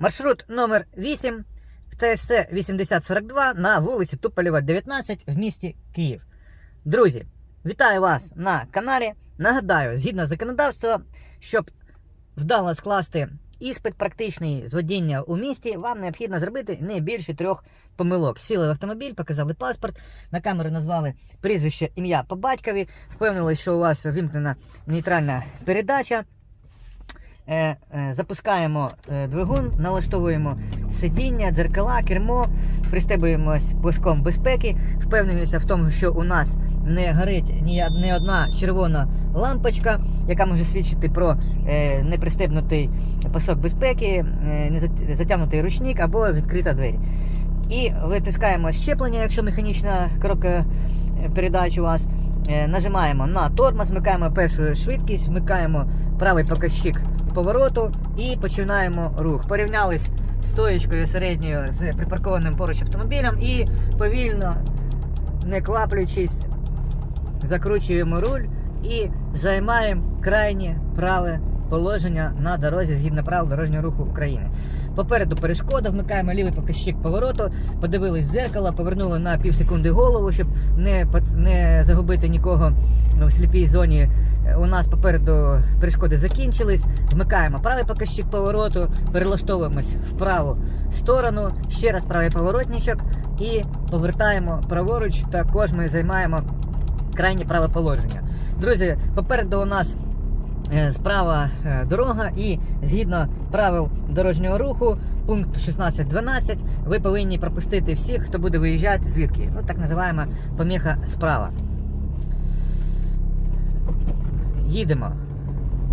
Маршрут номер 8 в ТСЦ 8042 на вулиці Туполєва, 19 в місті Київ. Друзі, вітаю вас на каналі. Нагадаю, згідно законодавства, щоб вдало скласти іспит практичний з водіння у місті, вам необхідно зробити не більше трьох помилок. Сіли в автомобіль, показали паспорт, на камеру назвали прізвище, ім'я по батькові, впевнились, що у вас вимкнена нейтральна передача. Е, е, запускаємо е, двигун, налаштовуємо сидіння, дзеркала, кермо, пристебуємось блиском безпеки, впевнюємося в тому, що у нас не горить ні, одна червона лампочка, яка може свідчити про непристебнутий пасок безпеки, затягнутий ручник або відкрита двері. І витискаємо щеплення, якщо механічна коробка передач у вас. Е, Нажимаємо на тормоз, вмикаємо першу швидкість, вмикаємо правий показчик повороту і починаємо рух. Порівнялись з стоєчкою середньою з припаркованим поруч автомобілем і повільно, не кваплюючись, закручуємо руль і займаємо крайнє праве положення на дорозі згідно правил дорожнього руху України. Попереду перешкода, вмикаємо лівий показчик повороту, подивились в зеркало, повернули на пів секунди голову, щоб не, не загубити нікого в сліпій зоні. У нас попереду перешкоди закінчились. Вмикаємо правий показчик повороту, перелаштовуємось в праву сторону, ще раз правий поворотничок і повертаємо праворуч. Також ми займаємо крайнє праве положення. Друзі, попереду у нас справа е, дорога, і згідно правил дорожнього руху, пункт 16.12, ви повинні пропустити всіх, хто буде виїжджати звідки. Ну, так називаємо поміха справа. Їдемо.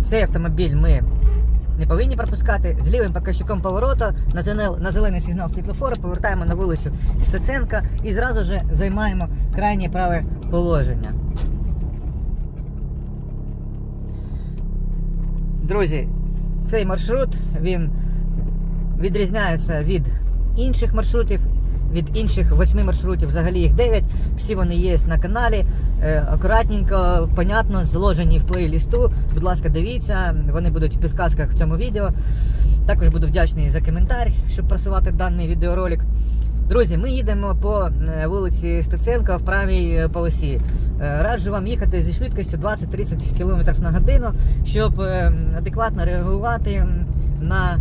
Цей автомобіль ми не повинні пропускати. З лівим показчиком повороту на зелений сигнал світлофору повертаємо на вулицю Стеценка і зразу ж займаємо крайнє праве положення. Друзі, цей маршрут він відрізняється від інших маршрутів, від інших восьми маршрутів, взагалі їх 9. Всі вони є на каналі. Е, акуратненько, понятно, зложені в плейлісту. Будь ласка, дивіться, вони будуть в підказках в цьому відео. Також буду вдячний за коментар, щоб просувати даний відеоролик. Друзі, ми їдемо по е, вулиці Стеценка в правій е, полосі. Е, Раджу вам їхати зі швидкістю 20-30 км на годину, щоб адекватно реагувати на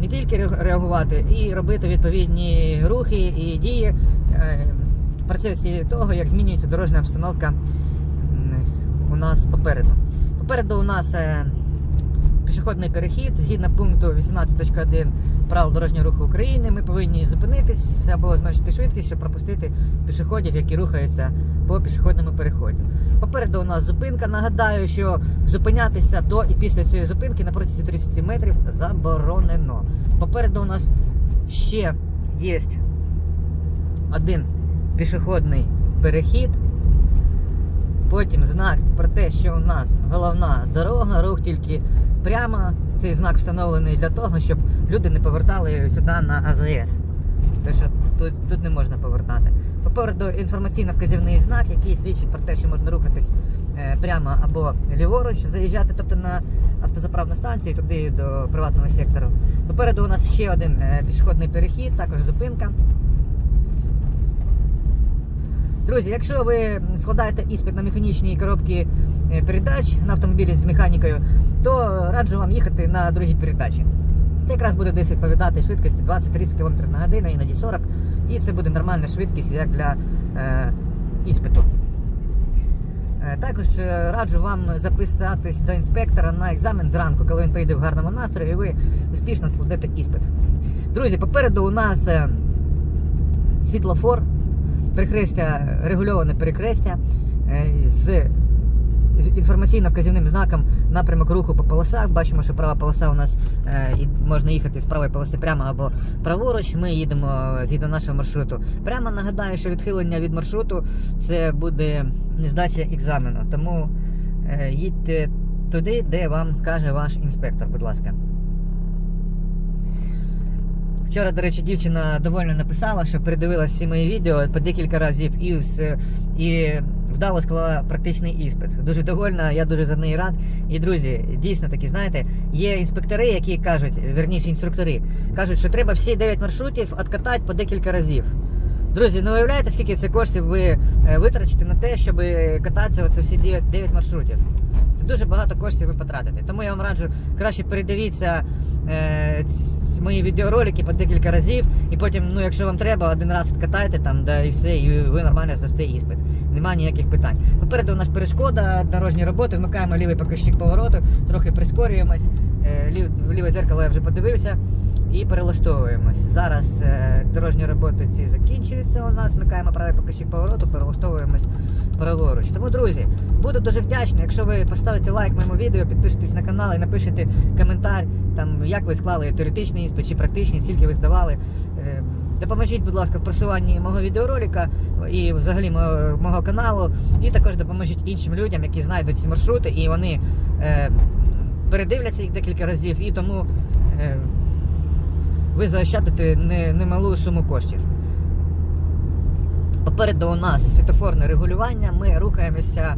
не тільки реагувати, і робити відповідні рухи і дії в процесі того, як змінюється дорожня обстановка у нас попереду. Попереду у нас пішохідний перехід згідно пункту 18.1 правил дорожнього руху України. Ми повинні зупинитись або зменшити швидкість, щоб пропустити пішоходів, які рухаються по пішохідному переходу. Попереду у нас зупинка. Нагадаю, що зупинятися до і після цієї зупинки на протязі 30 метрів заборонено. Попереду у нас ще є один пішохідний перехід. Потім знак про те, що у нас головна дорога, рух тільки прямо. Цей знак встановлений для того, щоб люди не повертали сюди на АЗС. Тому що тут, тут не можна повертати. Попереду інформаційно-вказівний знак, який свідчить про те, що можна рухатись е, прямо або ліворуч, заїжджати, тобто на автозаправну станцію, туди до приватного сектору. Попереду у нас ще один е, пішохідний перехід, також зупинка. Друзі, якщо ви складаєте іспит на механічній коробці передач на автомобілі з механікою, то раджу вам їхати на другій передачі. Це якраз буде десь відповідати швидкості 20-30 км на годину, іноді 40 і це буде нормальна швидкість як для е, іспиту. Е, Також е, раджу вам записатись до інспектора на екзамен зранку, коли він прийде в гарному настрої, і ви успішно складете іспит. Друзі, попереду у нас е, світлофор, перехрестя, регульоване перехрестя е, з інформаційно-вказівним знаком напрямок руху по полосах. Бачимо, що права полоса у нас е, можна їхати з правої полоси прямо або праворуч. Ми їдемо згідно нашого маршруту. Прямо нагадаю, що відхилення від маршруту це буде здача екзамену. Тому е, їдьте туди, де вам каже ваш інспектор, будь ласка. Вчора, до речі, дівчина довольно написала, що передивилась всі мої відео по декілька разів і і вдало склала практичний іспит. Дуже довольна, я дуже за неї рад. І друзі, дійсно таки, знаєте, є інспектори, які кажуть, верніше інструктори, кажуть, що треба всі 9 маршрутів откатати по декілька разів. Друзі, не уявляєте, скільки це коштів ви е, витрачите на те, щоб кататися оце всі 9, 9 маршрутів. Це дуже багато коштів ви потратите. Тому я вам раджу краще передивіться е, мої відеоролики по декілька разів, і потім, ну, якщо вам треба, один раз откатайте там, да, і все, і ви нормально здасте іспит. Нема ніяких питань. Попереду у нас перешкода, дорожні роботи, вмикаємо лівий показчик повороту, трохи прискорюємось. Е, лів, ліве дзеркало я вже подивився і перелаштовуємось. Зараз е, дорожні роботи ці закінчуються у нас. Вмикаємо правий показчик повороту, перелаштовуємось праворуч. Тому, друзі, буду дуже вдячний, якщо ви поставите лайк моєму відео, підпишетесь на канал і напишете коментар, там, як ви склали теоретичний іспит чи практичний, скільки ви здавали. Допоможіть, будь ласка, в просуванні мого відеоролика і взагалі мого, мого каналу. І також допоможіть іншим людям, які знайдуть ці маршрути, і вони е, передивляться їх декілька разів, і тому е, ви заощадите не- немалу суму коштів. Попереду у нас світофорне регулювання. Ми рухаємося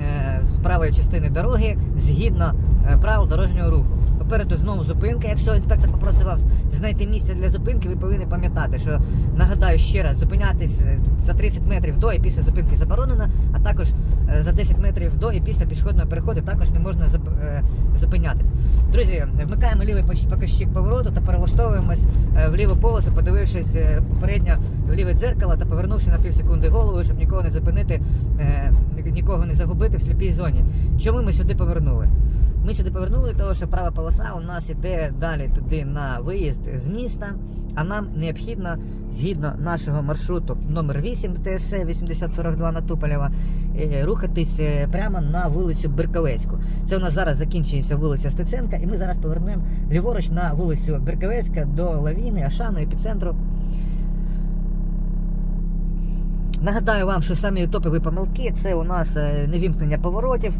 е, з правої частини дороги згідно е, правил дорожнього руху. Попереду знову зупинка. Якщо інспектор попросив вас знайти місце для зупинки, ви повинні пам'ятати, що нагадаю ще раз, зупинятись е, за 30 метрів до і після зупинки заборонено, а також е, за 10 метрів до і після пішохідного переходу також не можна е, зупинятись. Друзі, вмикаємо лівий показчик повороту та перелаштовуємось в ліву полосу, подивившись попередньо в ліве дзеркало та повернувши на півсекунди голову, щоб нікого не зупинити, нікого не загубити в сліпій зоні. Чому ми сюди повернули? Ми сюди повернули, тому що права полоса у нас іде далі туди на виїзд з міста, а нам необхідно, згідно нашого маршруту номер 8 ТСЦ 8042 на Туполєва, рухатись е, прямо на вулицю Берковецьку. Це у нас зараз закінчується вулиця Стеценка, і ми зараз повернемо ліворуч на вулицю Берковецька до Лавіни, Ашану, епіцентру. Нагадаю вам, що самі топові помилки це у нас е, невімкнення поворотів,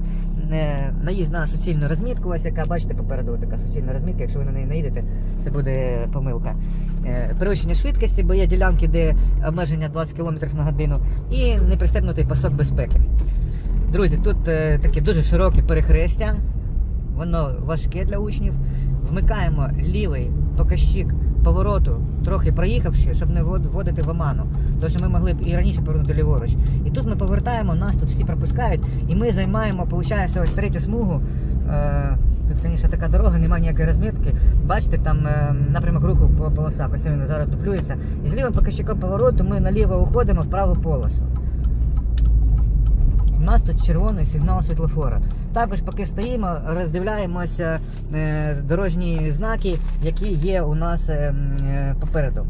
е, наїзд на суцільну розмітку, ось яка бачите попереду така суцільна розмітка. Якщо ви на неї не їдете, це буде помилка. Е, Перевищення швидкості, бо є ділянки, де обмеження 20 км на годину, і непристебнутий пасок безпеки. Друзі, тут таке дуже широке перехрестя, воно важке для учнів. Вмикаємо лівий показчик повороту, трохи проїхавши, щоб не ввод- вводити в оману. Тому що ми могли б і раніше повернути ліворуч. І тут ми повертаємо, нас тут всі пропускають, і ми займаємо, виходить, ось третю смугу. Е, Тут, звісно, така дорога, немає ніякої розмітки. Бачите, там е, напрямок руху по полосах, ось він зараз дуплюється. І з лівим показчиком повороту ми наліво уходимо в праву полосу. У нас тут червоний сигнал світлофора. Також, поки стоїмо, роздивляємося е, дорожні знаки, які є у нас е, е, попереду.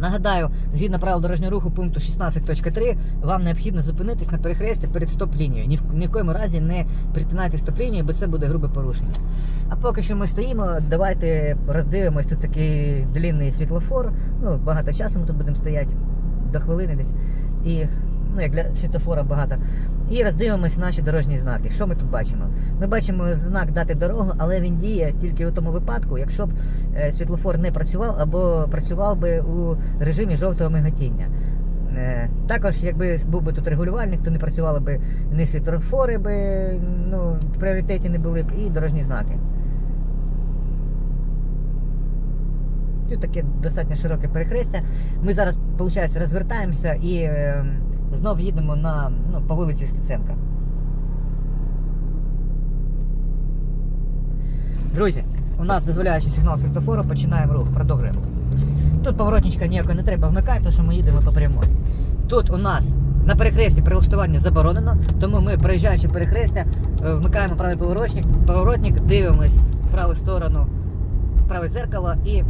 Нагадаю, згідно правил дорожнього руху пункту 16.3, вам необхідно зупинитись на перехресті перед стоп-лінією. Ні в, ні в коєму разі не притинайте стоп-лінію, бо це буде грубе порушення. А поки що ми стоїмо, давайте роздивимось тут такий длінний світлофор. Ну, багато часу ми тут будемо стояти, до хвилини десь. І ну, як для світлофора багато. І роздивимося наші дорожні знаки. Що ми тут бачимо? Ми бачимо знак дати дорогу, але він діє тільки у тому випадку, якщо б е, світлофор не працював або працював би у режимі жовтого миготіння. Е, Також, якби був би тут регулювальник, то не працювали б ні світлофори, би, ну, в пріоритеті не були б, і дорожні знаки. Тут таке достатньо широке перехрестя. Ми зараз, виходить, розвертаємося і е, знов їдемо на, ну, по вулиці Стеценка. Друзі, у нас дозволяючий сигнал світлофору, починаємо рух, продовжуємо. Тут поворотничка ніякого не треба вмикати, тому що ми їдемо по прямой. Тут у нас на перехресті прилаштування заборонено, тому ми, проїжджаючи перехрестя, е, вмикаємо правий поворотник, поворотник дивимось в праву сторону, в праве зеркало і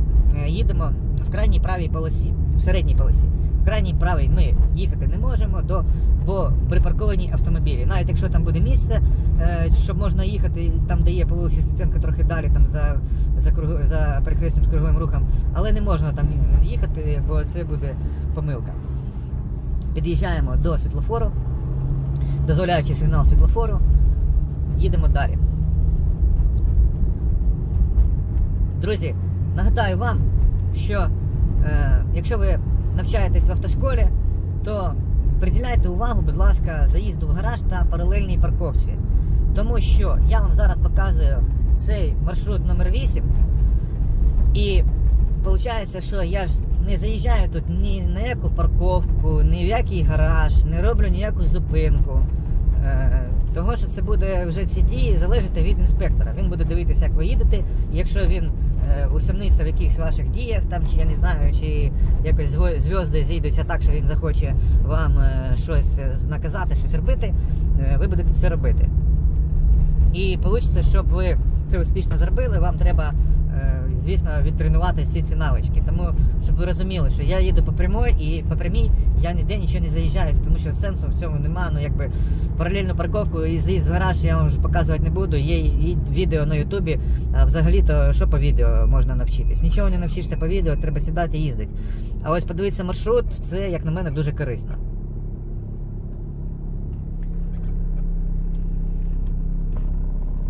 їдемо в крайній правій полосі, в середній полосі. В крайній правій ми їхати не можемо, до, бо припарковані автомобілі. Навіть якщо там буде місце, е, щоб можна їхати там, де є по вулиці Стеценка, трохи далі, там за, за, круг, за перехрестям з круговим рухом, але не можна там їхати, бо це буде помилка. Під'їжджаємо до світлофору, дозволяючи сигнал світлофору, їдемо далі. Друзі, нагадаю вам, що е, якщо ви навчаєтесь в автошколі, то приділяйте увагу, будь ласка, заїзду в гараж та паралельній парковці. Тому що я вам зараз показую цей маршрут номер 8 і виходить, що я ж не заїжджаю тут ні на яку парковку, ні в який гараж, не роблю ніяку зупинку. Е, того, що це буде вже ці дії залежати від інспектора. Він буде дивитися, як ви їдете. І якщо він е, усомниться в якихось ваших діях, там чи я не знаю, чи якось зв'язки зійдуться так, що він захоче вам е, щось е, наказати, щось робити, ви будете це робити. І вийде, щоб ви це успішно зробили, вам треба, звісно, відтренувати всі ці навички. Тому, щоб ви розуміли, що я їду по прямой і по прямій я ніде нічого не заїжджаю, тому що сенсу в цьому немає. Ну, якби паралельну парковку і заїзд в гараж я вам вже показувати не буду. Є і відео на Ютубі. А взагалі-то що по відео можна навчитись? Нічого не навчишся по відео, треба сідати і їздити. А ось подивитися маршрут, це, як на мене, дуже корисно.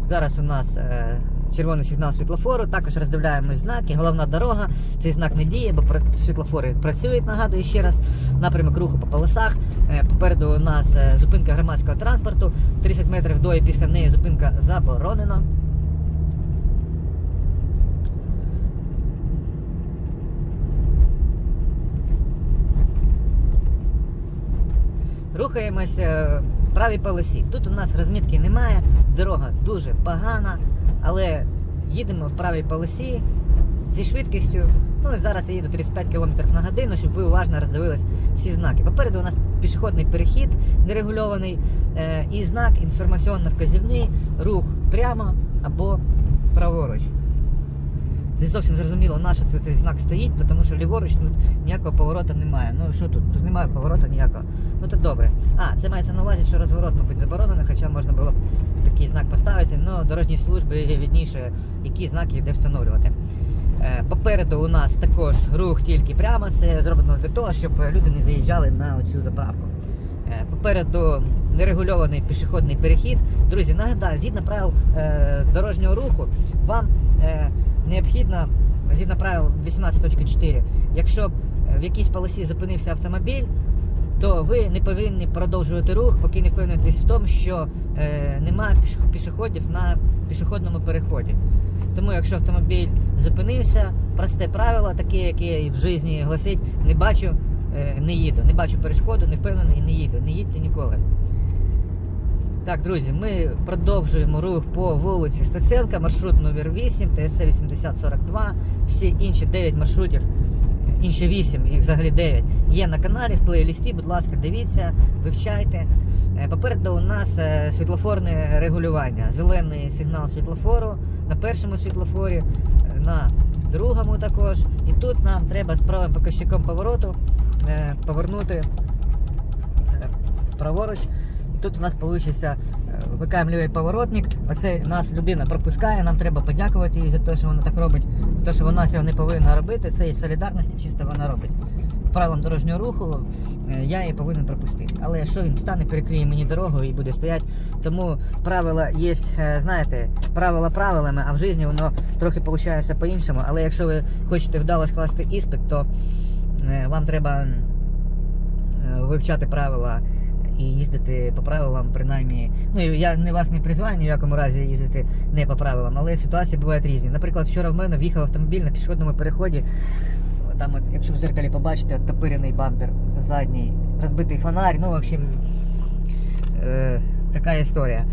Зараз у нас е, червоний сигнал світлофору, також роздивляємось знаки, головна дорога. Цей знак не діє, бо світлофори працюють, нагадую ще раз. Напрямок руху по полосах. Е, попереду у нас е, зупинка громадського транспорту. 30 метрів до і після неї зупинка заборонена. Рухаємось е, в правій полосі. Тут у нас розмітки немає, дорога дуже погана, але їдемо в правій полосі зі швидкістю. Ну і зараз я їду 35 км на годину, щоб ви уважно роздивились всі знаки. Попереду у нас пішохідний перехід нерегульований е, і знак інформаційно-вказівний, рух прямо або праворуч. Не зовсім зрозуміло, на що це цей знак стоїть, тому що ліворуч тут ніякого повороту немає. Ну що тут? Тут немає повороту ніякого. Ну це добре. А, це мається на увазі, що розворот, мабуть, заборонений, хоча можна було б такий знак поставити, але дорожні служби відніше, які знаки йде встановлювати. Е, Попереду у нас також рух тільки прямо. Це зроблено для того, щоб люди не заїжджали на цю заправку. Е, Попереду нерегульований пішохідний перехід. Друзі, нагадаю, згідно правил е, дорожнього руху, вам необхідно, згідно правил 18.4, якщо б в якійсь полосі зупинився автомобіль, то ви не повинні продовжувати рух, поки не впевнитесь в тому, що е, немає пішоходів на пішохідному переході. Тому якщо автомобіль зупинився, просте правило, таке, яке в житті гласить, не бачу, е, не їду, не бачу перешкоду, не впевнений, не їду, не їдьте ніколи. Так, друзі, ми продовжуємо рух по вулиці Стеценка, маршрут номер 8, ТСЦ 8042. Всі інші 9 маршрутів, інші 8, їх взагалі 9, є на каналі в плейлісті. Будь ласка, дивіться, вивчайте. Е, Попереду у нас е, світлофорне регулювання. Зелений сигнал світлофору на першому світлофорі, е, на другому також. І тут нам треба з правим показчиком повороту повернути праворуч. І тут у нас вийде, вмикаємо поворотник. Оце нас людина пропускає, нам треба подякувати їй за те, що вона так робить. Те, що вона цього не повинна робити. Це із солідарності чисто вона робить. Правилам дорожнього руху е, я її повинен пропустити. Але що він стане, перекриє мені дорогу і буде стояти. Тому правила є, е, знаєте, правила правилами, а в житті воно трохи виходить по-іншому. Але якщо ви хочете вдало скласти іспит, то е, вам треба е, вивчати правила і їздити по правилам, принаймні. Ну я не вас не призиваю ні в якому разі їздити не по правилам, але ситуації бувають різні. Наприклад, вчора в мене в'їхав автомобіль на пішохідному переході. Там, от, якщо в зеркалі побачите, оттопирений бампер задній, розбитий фонарь, ну, в общем, е, така історія.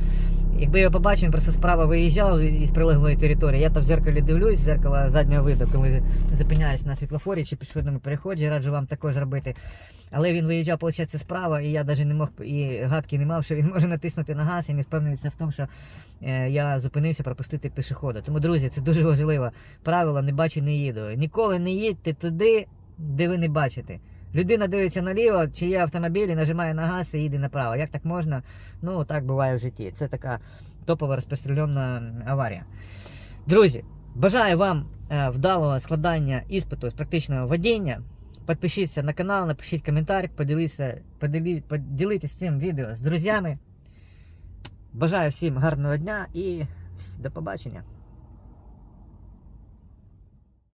Якби я побачив, він просто справа виїжджав із прилеглої території. Я там в зеркалі дивлюсь, з зеркала заднього виду, коли зупиняюсь на світлофорі чи пішохідному переході, раджу вам також робити. Але він виїжджав, виходить, справа, і я навіть не мог і гадки не мав, що він може натиснути на газ і не впевнився в тому, що е, я зупинився пропустити пішохода. Тому, друзі, це дуже важливо. Правило не бачу, не їду. Ніколи не їдьте туди, де ви не бачите. Людина дивиться наліво, чи є автомобіль, і нажимає на газ і їде направо. Як так можна? Ну, так буває в житті. Це така топова розпространена аварія. Друзі, бажаю вам е, вдалого складання іспиту з практичного водіння. Підпишіться на канал, напишіть коментар, поділіться, поділі, поділитесь цим відео з друзями. Бажаю всім гарного дня і до побачення.